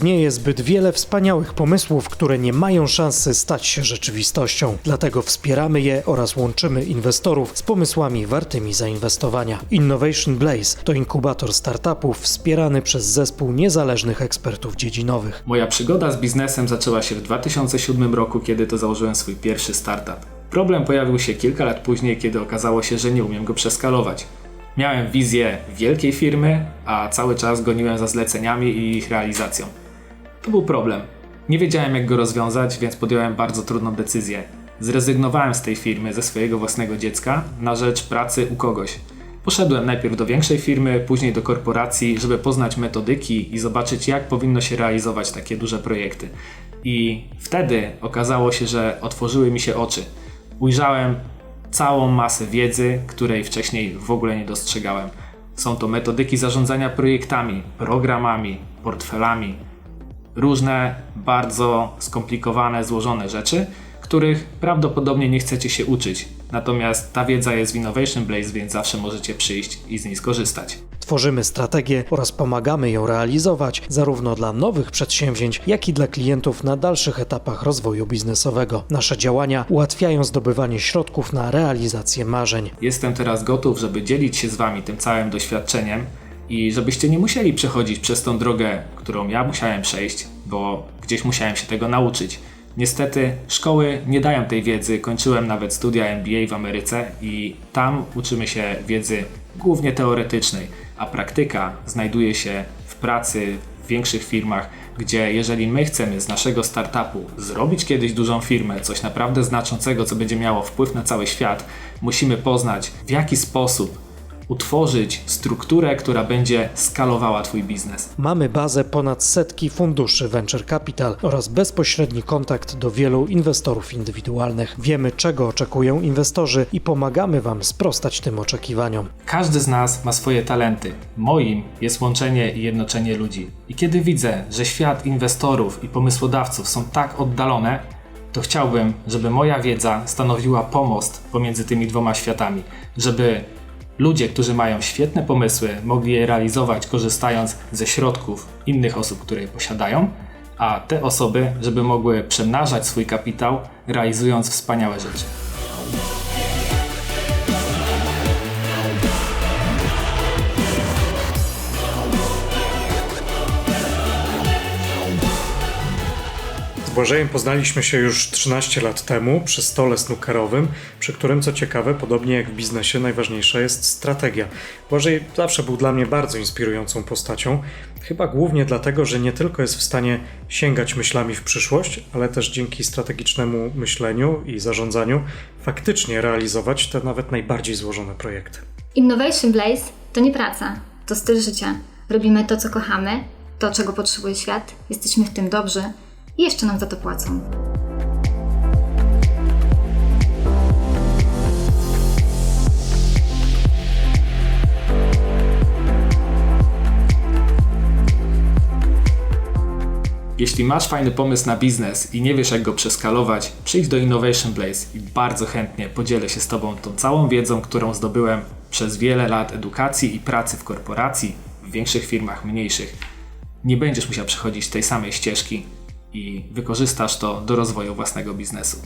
Istnieje zbyt wiele wspaniałych pomysłów, które nie mają szansy stać się rzeczywistością. Dlatego wspieramy je oraz łączymy inwestorów z pomysłami wartymi zainwestowania. Innovation Blaze to inkubator startupów wspierany przez zespół niezależnych ekspertów dziedzinowych. Moja przygoda z biznesem zaczęła się w 2007 roku, kiedy to założyłem swój pierwszy startup. Problem pojawił się kilka lat później, kiedy okazało się, że nie umiem go przeskalować. Miałem wizję wielkiej firmy, a cały czas goniłem za zleceniami i ich realizacją. To był problem. Nie wiedziałem jak go rozwiązać, więc podjąłem bardzo trudną decyzję. Zrezygnowałem z tej firmy, ze swojego własnego dziecka, na rzecz pracy u kogoś. Poszedłem najpierw do większej firmy, później do korporacji, żeby poznać metodyki i zobaczyć, jak powinno się realizować takie duże projekty. I wtedy okazało się, że otworzyły mi się oczy. Ujrzałem całą masę wiedzy, której wcześniej w ogóle nie dostrzegałem. Są to metodyki zarządzania projektami, programami, portfelami, różne bardzo skomplikowane, złożone rzeczy, których prawdopodobnie nie chcecie się uczyć. Natomiast ta wiedza jest w Innovation Blaze, więc zawsze możecie przyjść i z niej skorzystać. Tworzymy strategię oraz pomagamy ją realizować zarówno dla nowych przedsięwzięć, jak i dla klientów na dalszych etapach rozwoju biznesowego. Nasze działania ułatwiają zdobywanie środków na realizację marzeń. Jestem teraz gotów, żeby dzielić się z Wami tym całym doświadczeniem i żebyście nie musieli przechodzić przez tą drogę, którą ja musiałem przejść, bo gdzieś musiałem się tego nauczyć. Niestety szkoły nie dają tej wiedzy. Kończyłem nawet studia MBA w Ameryce i tam uczymy się wiedzy głównie teoretycznej, a praktyka znajduje się w pracy w większych firmach, gdzie jeżeli my chcemy z naszego startupu zrobić kiedyś dużą firmę, coś naprawdę znaczącego, co będzie miało wpływ na cały świat, musimy poznać w jaki sposób utworzyć strukturę, która będzie skalowała Twój biznes. Mamy bazę ponad setki funduszy Venture Capital oraz bezpośredni kontakt do wielu inwestorów indywidualnych. Wiemy, czego oczekują inwestorzy i pomagamy Wam sprostać tym oczekiwaniom. Każdy z nas ma swoje talenty. Moim jest łączenie i jednoczenie ludzi. I kiedy widzę, że świat inwestorów i pomysłodawców są tak oddalone, to chciałbym, żeby moja wiedza stanowiła pomost pomiędzy tymi dwoma światami, żeby ludzie, którzy mają świetne pomysły, mogli je realizować korzystając ze środków innych osób, które je posiadają, a te osoby, żeby mogły przemnażać swój kapitał, realizując wspaniałe rzeczy. Błażejem poznaliśmy się już 13 lat temu przy stole snookerowym, przy którym co ciekawe, podobnie jak w biznesie, najważniejsza jest strategia. Błażej zawsze był dla mnie bardzo inspirującą postacią, chyba głównie dlatego, że nie tylko jest w stanie sięgać myślami w przyszłość, ale też dzięki strategicznemu myśleniu i zarządzaniu faktycznie realizować te nawet najbardziej złożone projekty. Innovation Blaze to nie praca, to styl życia. Robimy to, co kochamy, to, czego potrzebuje świat, jesteśmy w tym dobrzy i jeszcze nam za to płacą. Jeśli masz fajny pomysł na biznes i nie wiesz jak go przeskalować, przyjdź do Innovation Blaze i bardzo chętnie podzielę się z Tobą tą całą wiedzą, którą zdobyłem przez wiele lat edukacji i pracy w korporacji, w większych firmach, mniejszych. Nie będziesz musiał przechodzić tej samej ścieżki i wykorzystasz to do rozwoju własnego biznesu.